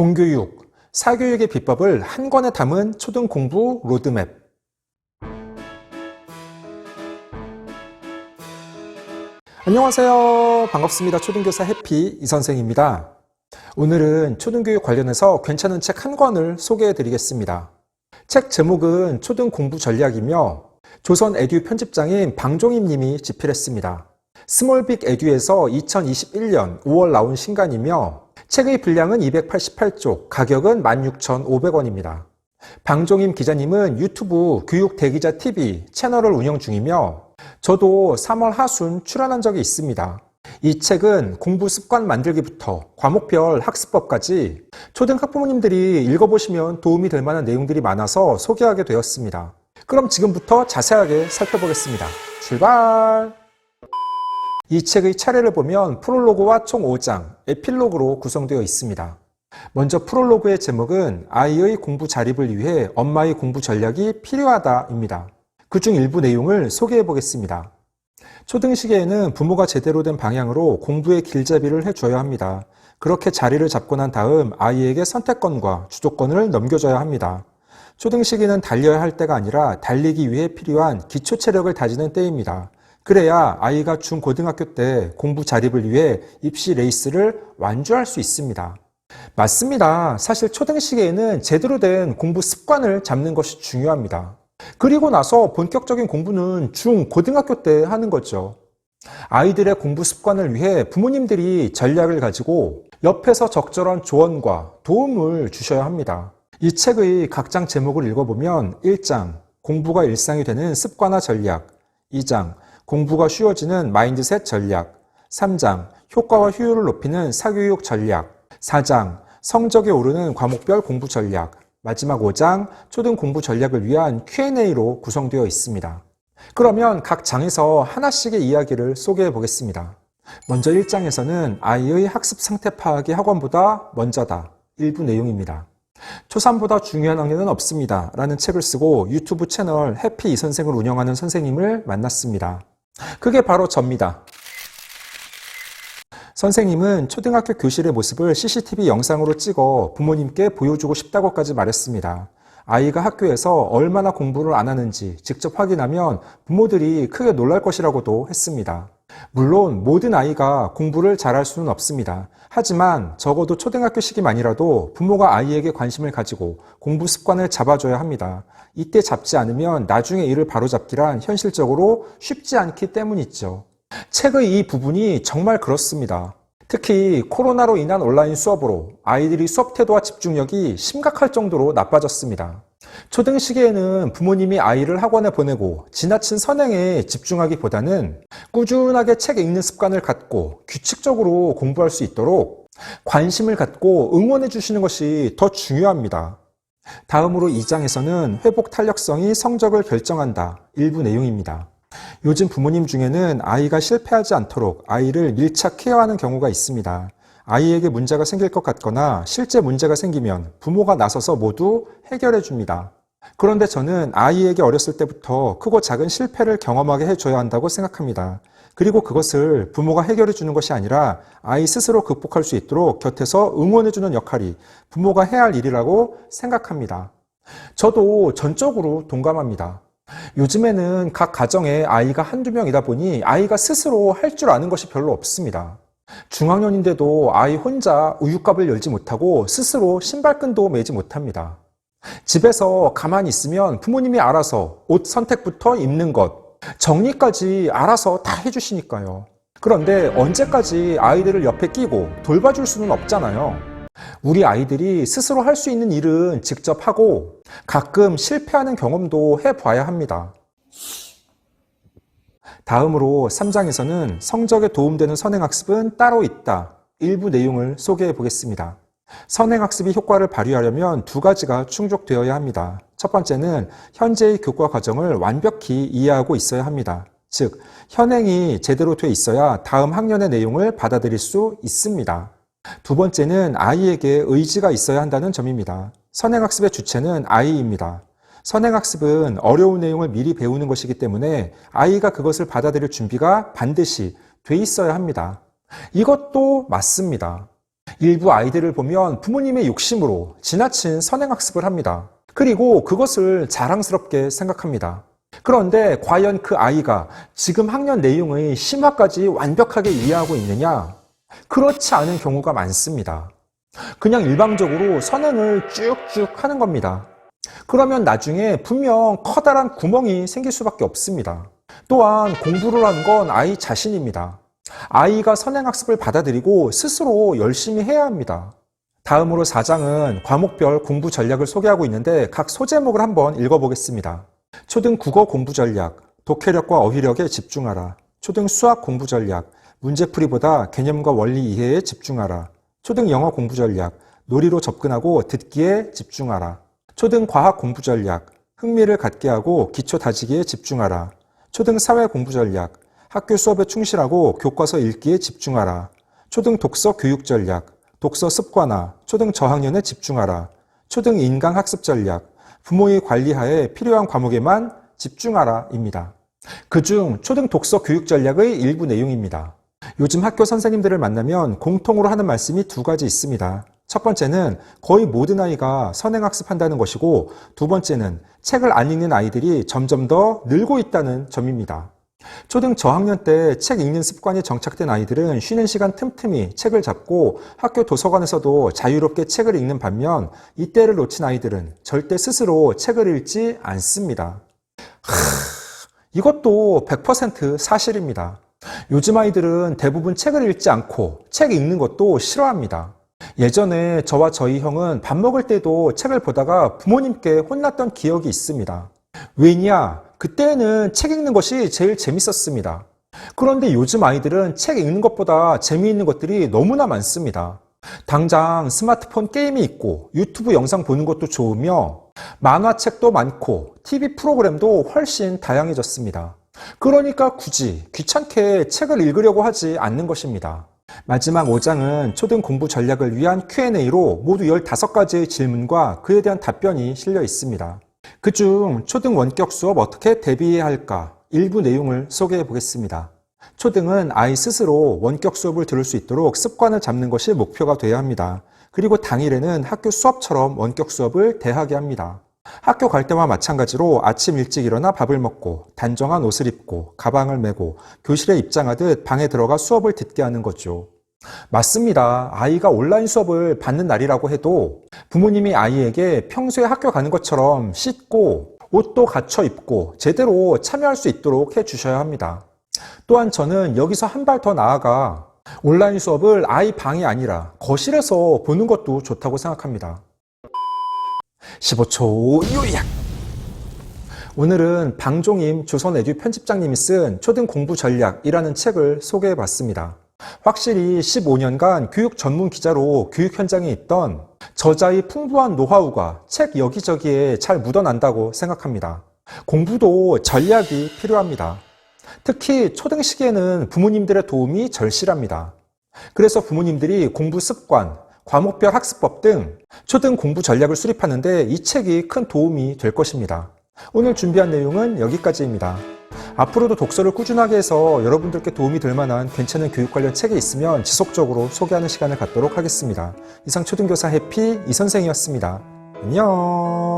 공교육, 사교육의 비법을 한 권에 담은 초등 공부 로드맵. 안녕하세요. 반갑습니다. 초등교사 해피 이선생입니다. 오늘은 초등교육 관련해서 괜찮은 책 한 권을 소개해 드리겠습니다. 책 제목은 초등 공부 전략이며 조선 에듀 편집장인 방종임 님이 집필했습니다. 스몰빅 에듀에서 2021년 5월 나온 신간이며 책의 분량은 288쪽, 가격은 16,500원입니다. 방종임 기자님은 유튜브 교육 대기자 TV 채널을 운영 중이며 저도 3월 하순 출연한 적이 있습니다. 이 책은 공부 습관 만들기부터 과목별 학습법까지 초등학 부모님들이 읽어보시면 도움이 될 만한 내용들이 많아서 소개하게 되었습니다. 그럼 지금부터 자세하게 살펴보겠습니다. 출발! 이 책의 차례를 보면 프롤로그와 총 5장, 에필로그로 구성되어 있습니다. 먼저 프롤로그의 제목은 아이의 공부 자립을 위해 엄마의 공부 전략이 필요하다입니다. 그중 일부 내용을 소개해 보겠습니다. 초등 시기에는 부모가 제대로 된 방향으로 공부의 길잡이를 해줘야 합니다. 그렇게 자리를 잡고 난 다음 아이에게 선택권과 주도권을 넘겨줘야 합니다. 초등 시기는 달려야 할 때가 아니라 달리기 위해 필요한 기초 체력을 다지는 때입니다. 그래야 아이가 중고등학교 때 공부 자립을 위해 입시 레이스를 완주할 수 있습니다. 맞습니다. 사실 초등 시기에는 제대로 된 공부 습관을 잡는 것이 중요합니다. 그리고 나서 본격적인 공부는 중, 고등학교 때 하는 거죠. 아이들의 공부 습관을 위해 부모님들이 전략을 가지고 옆에서 적절한 조언과 도움을 주셔야 합니다. 이 책의 각 장 제목을 읽어보면 1장, 공부가 일상이 되는 습관화 전략, 2장, 공부가 쉬워지는 마인드셋 전략, 3장, 효과와 효율을 높이는 사교육 전략, 4장, 성적이 오르는 과목별 공부 전략, 마지막 5장, 초등 공부 전략을 위한 Q&A로 구성되어 있습니다. 그러면 각 장에서 하나씩의 이야기를 소개해 보겠습니다. 먼저 1장에서는 아이의 학습 상태 파악이 학원보다 먼저다. 일부 내용입니다. 초3보다 중요한 학년은 없습니다. 라는 책을 쓰고 유튜브 채널 해피 이 선생을 운영하는 선생님을 만났습니다. 그게 바로 접니다. 선생님은 초등학교 교실의 모습을 CCTV 영상으로 찍어 부모님께 보여주고 싶다고까지 말했습니다. 아이가 학교에서 얼마나 공부를 안 하는지 직접 확인하면 부모들이 크게 놀랄 것이라고도 했습니다. 물론 모든 아이가 공부를 잘할 수는 없습니다. 하지만 적어도 초등학교 시기만이라도 부모가 아이에게 관심을 가지고 공부 습관을 잡아줘야 합니다. 이때 잡지 않으면 나중에 이를 바로잡기란 현실적으로 쉽지 않기 때문이죠. 책의 이 부분이 정말 그렇습니다. 특히 코로나로 인한 온라인 수업으로 아이들이 수업 태도와 집중력이 심각할 정도로 나빠졌습니다. 초등 시기에는 부모님이 아이를 학원에 보내고 지나친 선행에 집중하기보다는 꾸준하게 책 읽는 습관을 갖고 규칙적으로 공부할 수 있도록 관심을 갖고 응원해 주시는 것이 더 중요합니다. 다음으로 2장에서는 회복 탄력성이 성적을 결정한다. 일부 내용입니다. 요즘 부모님 중에는 아이가 실패하지 않도록 아이를 밀착 케어하는 경우가 있습니다. 아이에게 문제가 생길 것 같거나 실제 문제가 생기면 부모가 나서서 모두 해결해 줍니다. 그런데 저는 아이에게 어렸을 때부터 크고 작은 실패를 경험하게 해줘야 한다고 생각합니다. 그리고 그것을 부모가 해결해 주는 것이 아니라 아이 스스로 극복할 수 있도록 곁에서 응원해 주는 역할이 부모가 해야 할 일이라고 생각합니다. 저도 전적으로 동감합니다. 요즘에는 각 가정에 아이가 한두 명이다 보니 아이가 스스로 할 줄 아는 것이 별로 없습니다. 중학년인데도 아이 혼자 우유값을 열지 못하고 스스로 신발끈도 매지 못합니다. 집에서 가만히 있으면 부모님이 알아서 옷 선택부터 입는 것, 정리까지 알아서 다 해주시니까요. 그런데 언제까지 아이들을 옆에 끼고 돌봐줄 수는 없잖아요. 우리 아이들이 스스로 할 수 있는 일은 직접 하고 가끔 실패하는 경험도 해봐야 합니다. 다음으로 3장에서는 성적에 도움되는 선행학습은 따로 있다. 일부 내용을 소개해 보겠습니다. 선행학습이 효과를 발휘하려면 두 가지가 충족되어야 합니다. 첫 번째는 현재의 교과 과정을 완벽히 이해하고 있어야 합니다. 즉, 현행이 제대로 돼 있어야 다음 학년의 내용을 받아들일 수 있습니다. 두 번째는 아이에게 의지가 있어야 한다는 점입니다. 선행학습의 주체는 아이입니다. 선행학습은 어려운 내용을 미리 배우는 것이기 때문에 아이가 그것을 받아들일 준비가 반드시 돼 있어야 합니다. 이것도 맞습니다. 일부 아이들을 보면 부모님의 욕심으로 지나친 선행학습을 합니다. 그리고 그것을 자랑스럽게 생각합니다. 그런데 과연 그 아이가 지금 학년 내용의 심화까지 완벽하게 이해하고 있느냐? 그렇지 않은 경우가 많습니다. 그냥 일방적으로 선행을 쭉쭉 하는 겁니다. 그러면 나중에 분명 커다란 구멍이 생길 수밖에 없습니다. 또한 공부를 한 건 아이 자신입니다. 아이가 선행학습을 받아들이고 스스로 열심히 해야 합니다. 다음으로 4장은 과목별 공부 전략을 소개하고 있는데 각 소제목을 한번 읽어보겠습니다. 초등 국어 공부 전략, 독해력과 어휘력에 집중하라. 초등 수학 공부 전략, 문제풀이보다 개념과 원리 이해에 집중하라. 초등 영어 공부 전략, 놀이로 접근하고 듣기에 집중하라. 초등 과학 공부 전략, 흥미를 갖게 하고 기초 다지기에 집중하라. 초등 사회 공부 전략, 학교 수업에 충실하고 교과서 읽기에 집중하라. 초등 독서 교육 전략, 독서 습관화, 초등 저학년에 집중하라. 초등 인강 학습 전략, 부모의 관리하에 필요한 과목에만 집중하라입니다. 그중 초등 독서 교육 전략의 일부 내용입니다. 요즘 학교 선생님들을 만나면 공통으로 하는 말씀이 두 가지 있습니다. 첫 번째는 거의 모든 아이가 선행학습한다는 것이고 두 번째는 책을 안 읽는 아이들이 점점 더 늘고 있다는 점입니다. 초등 저학년 때 책 읽는 습관이 정착된 아이들은 쉬는 시간 틈틈이 책을 잡고 학교 도서관에서도 자유롭게 책을 읽는 반면 이때를 놓친 아이들은 절대 스스로 책을 읽지 않습니다. 하, 이것도 100% 사실입니다. 요즘 아이들은 대부분 책을 읽지 않고 책 읽는 것도 싫어합니다. 예전에 저와 저희 형은 밥 먹을 때도 책을 보다가 부모님께 혼났던 기억이 있습니다. 왜냐? 그때는 책 읽는 것이 제일 재밌었습니다. 그런데 요즘 아이들은 책 읽는 것보다 재미있는 것들이 너무나 많습니다. 당장 스마트폰 게임이 있고 유튜브 영상 보는 것도 좋으며 만화책도 많고 TV 프로그램도 훨씬 다양해졌습니다. 그러니까 굳이 귀찮게 책을 읽으려고 하지 않는 것입니다. 마지막 5장은 초등 공부 전략을 위한 Q&A로 모두 15가지의 질문과 그에 대한 답변이 실려 있습니다. 그중 초등 원격 수업 어떻게 대비해야 할까 일부 내용을 소개해 보겠습니다. 초등은 아이 스스로 원격 수업을 들을 수 있도록 습관을 잡는 것이 목표가 되어야 합니다. 그리고 당일에는 학교 수업처럼 원격 수업을 대하게 합니다. 학교 갈 때와 마찬가지로 아침 일찍 일어나 밥을 먹고 단정한 옷을 입고 가방을 메고 교실에 입장하듯 방에 들어가 수업을 듣게 하는 거죠. 맞습니다. 아이가 온라인 수업을 받는 날이라고 해도 부모님이 아이에게 평소에 학교 가는 것처럼 씻고 옷도 갖춰 입고 제대로 참여할 수 있도록 해 주셔야 합니다. 또한 저는 여기서 한 발 더 나아가 온라인 수업을 아이 방이 아니라 거실에서 보는 것도 좋다고 생각합니다. 15초 요약! 오늘은 방종임 조선에듀 편집장님이 쓴 초등 공부 전략이라는 책을 소개해 봤습니다. 확실히 15년간 교육 전문 기자로 교육 현장에 있던 저자의 풍부한 노하우가 책 여기저기에 잘 묻어난다고 생각합니다. 공부도 전략이 필요합니다. 특히 초등 시기에는 부모님들의 도움이 절실합니다. 그래서 부모님들이 공부 습관, 과목별 학습법 등 초등 공부 전략을 수립하는데 이 책이 큰 도움이 될 것입니다. 오늘 준비한 내용은 여기까지입니다. 앞으로도 독서를 꾸준하게 해서 여러분들께 도움이 될 만한 괜찮은 교육 관련 책이 있으면 지속적으로 소개하는 시간을 갖도록 하겠습니다. 이상 초등교사 해피 이 선생이었습니다. 안녕!